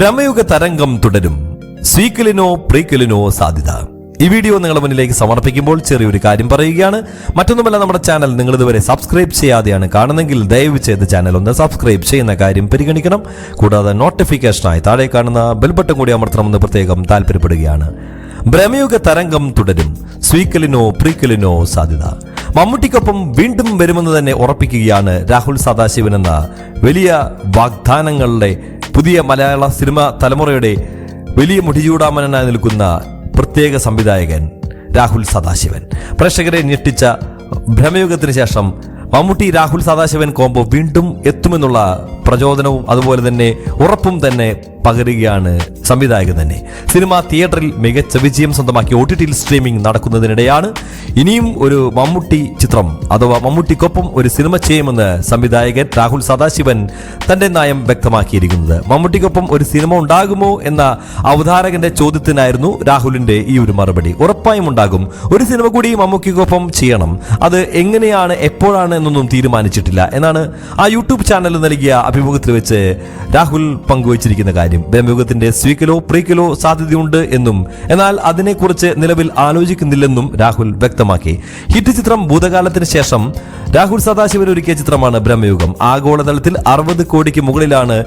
ബ്രഹ്മയുഗ തരംഗം തുടരും. സീക്വലിനോ പ്രീക്കലിനോ സാധ്യത. ഈ വീഡിയോ നിങ്ങളുടെ മുന്നിലേക്ക് സമർപ്പിക്കുമ്പോൾ ചെറിയൊരു കാര്യം പറയുകയാണ്. മറ്റൊന്നുമല്ല നമ്മുടെ ചാനൽ നിങ്ങൾ ഇതുവരെ സബ്സ്ക്രൈബ് ചെയ്യാതെയാണ് കാണുന്നെങ്കിൽ ദയവ് ചെയ്ത് ചാനൽ ഒന്ന് സബ്സ്ക്രൈബ് ചെയ്യുന്ന കാര്യം പരിഗണിക്കണം. കൂടാതെ നോട്ടിഫിക്കേഷനായി താഴെ കാണുന്ന ബെൽ ബട്ടൺ കൂടി അമർത്തണമെന്ന് പ്രത്യേകം താല്പര്യപ്പെടുകയാണ്. ഭ്രമയുഗ തരംഗം തുടരും. സ്വീക്കലിനോ പ്രീക്കലിനോ സാധ്യത. മമ്മൂട്ടിക്കൊപ്പം വീണ്ടും വരുമെന്ന് തന്നെ ഉറപ്പിക്കുകയാണ് രാഹുൽ സദാശിവൻ എന്ന വലിയ വാഗ്ദാനങ്ങളുടെ പുതിയ മലയാള സിനിമ തലമുറയുടെ വലിയ മുടിചൂടാമനായി നിൽക്കുന്ന പ്രത്യേക സംവിധായകൻ രാഹുൽ സദാശിവൻ. പ്രേക്ഷകരെ ഞെട്ടിച്ച ഭ്രമയുഗത്തിന് ശേഷം മമ്മൂട്ടി രാഹുൽ സദാശിവൻ കോംബോ വീണ്ടും എത്തുമെന്നുള്ള പ്രചോദനവും അതുപോലെ തന്നെ ഉറപ്പും തന്നെ പകരുകയാണ്. സംവിധായകൻ തന്നെ. സിനിമ തിയേറ്ററിൽ മികച്ച വിജയം സ്വന്തമാക്കി ഒ ടി ടിയിൽ സ്ട്രീമിംഗ് നടക്കുന്നതിനിടെയാണ് ഇനിയും ഒരു മമ്മൂട്ടി ചിത്രം അഥവാ മമ്മൂട്ടിക്കൊപ്പം ഒരു സിനിമ ചെയ്യുമെന്ന് സംവിധായകൻ രാഹുൽ സദാശിവൻ തന്റെ നയം വ്യക്തമാക്കിയിരിക്കുന്നത്. മമ്മൂട്ടിക്കൊപ്പം ഒരു സിനിമ ഉണ്ടാകുമോ എന്ന അവതാരകന്റെ ചോദ്യത്തിനായിരുന്നു രാഹുലിന്റെ ഈ ഒരു മറുപടി. ഉറപ്പായും ഉണ്ടാകും. ഒരു സിനിമ കൂടി മമ്മൂക്കിക്കൊപ്പം ചെയ്യണം. അത് എങ്ങനെയാണ് എപ്പോഴാണ് എന്നൊന്നും തീരുമാനിച്ചിട്ടില്ല എന്നാണ് ആ യൂട്യൂബ് ചാനൽ നൽകിയ അഭിമുഖത്തിൽ വെച്ച് രാഹുൽ പങ്കുവച്ചിരിക്കുന്ന കാര്യം. ബ്രഹ്മയുഗത്തിന്റെ സ്വീക്കലോ പ്രീക്കലോ സാധ്യതയുണ്ട് എന്നും എന്നാൽ അതിനെക്കുറിച്ച് നിലവിൽ ആലോചിക്കുന്നില്ലെന്നും രാഹുൽ വ്യക്തമാക്കി. ഹിറ്റ് ചിത്രം ഭൂതകാലത്തിന് ശേഷം രാഹുൽ സദാശിവൻ ഒരുക്കിയ ചിത്രമാണ് ബ്രഹ്മയുഗം. ആഗോളതലത്തിൽ അറുപത് കോടിക്ക് മുകളിലാണ്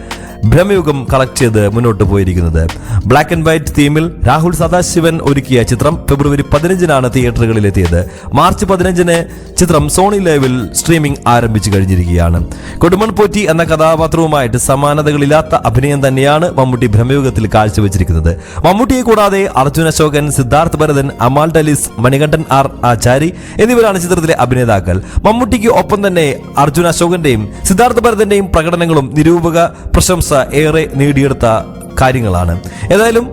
ബ്രഹ്മയുഗം കളക്ട് ചെയ്ത് മുന്നോട്ട് പോയിരിക്കുന്നത്. ബ്ലാക്ക് ആൻഡ് വൈറ്റ് തീമിൽ രാഹുൽ സദാശിവൻ ഒരുക്കിയ ചിത്രം ഫെബ്രുവരി പതിനഞ്ചിനാണ് തിയേറ്ററുകളിൽ എത്തിയത് മാർച്ച് പതിനഞ്ചിന് ചിത്രം സോണി ലൈവിൽ സ്ട്രീമിംഗ് ആരംഭിച്ചു കഴിഞ്ഞിരിക്കുകയാണ്. കൊടുമൺ പോറ്റി എന്ന കഥാപാത്രവുമായിട്ട് സമാനതകളില്ലാത്ത അഭിനയം തന്നെയാണ് മമ്മൂട്ടി ഭ്രമയുഗത്തിൽ കാഴ്ചവെച്ചിരിക്കുന്നത്. മമ്മൂട്ടിയെ കൂടാതെ അർജുൻ അശോകൻ സിദ്ധാർത്ഥ് ഭരതൻ അമാൽ ഡലിസ് മണികണ്ഠൻ ആർ ആചാരി എന്നിവരാണ് ചിത്രത്തിലെ അഭിനേതാക്കൾ. മമ്മൂട്ടിക്ക് ഒപ്പം തന്നെ അർജുൻ അശോകന്റെയും സിദ്ധാർത്ഥ ഭരതന്റെയും പ്രകടനങ്ങളും നിരൂപക പ്രശംസ ഏറെ നേടിയെടുത്ത കാര്യങ്ങളാണ്. ഏതായാലും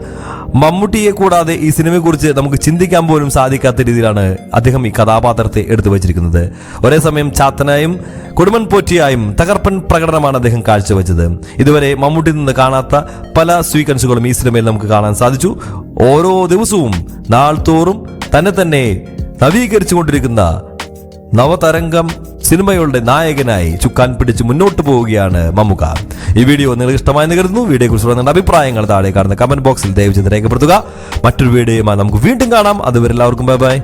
മമ്മൂട്ടിയെ കൂടാതെ ഈ സിനിമയെക്കുറിച്ച് നമുക്ക് ചിന്തിക്കാൻ പോലും സാധിക്കാത്ത രീതിയിലാണ് അദ്ദേഹം ഈ കഥാപാത്രത്തെ എടുത്തു വച്ചിരിക്കുന്നത്. ഒരേ സമയം ചാത്തനായും കുടുംബൻ പോറ്റിയായും തകർപ്പൻ പ്രകടനമാണ് അദ്ദേഹം കാഴ്ചവെച്ചത്. ഇതുവരെ മമ്മൂട്ടി നിന്ന് കാണാത്ത പല സ്വീകൻസുകളും ഈ സിനിമയിൽ നമുക്ക് കാണാൻ സാധിച്ചു. ഓരോ ദിവസവും നാൾ തോറും തന്നെ തന്നെ നവീകരിച്ചുകൊണ്ടിരിക്കുന്ന നവതരംഗം സിനിമയുടെ നായകനായി ചുക്കാൻ പിടിച്ച് മുന്നോട്ട് പോവുകയാണ് മമ്മുക്ക ഈ വീഡിയോ നിങ്ങൾക്ക് ഇഷ്ടമായി കരുതുന്നു. കുറിച്ച് നിങ്ങളുടെ അഭിപ്രായങ്ങൾ താഴെ കാണുന്ന കമന്റ് ബോക്സിൽ ദയവ് ചെയ്ത് രേഖപ്പെടുത്തുക. മറ്റൊരു വീഡിയോയുമായി നമുക്ക് വീണ്ടും കാണാം. അതുവരെ എല്ലാവർക്കും ബൈ ബൈ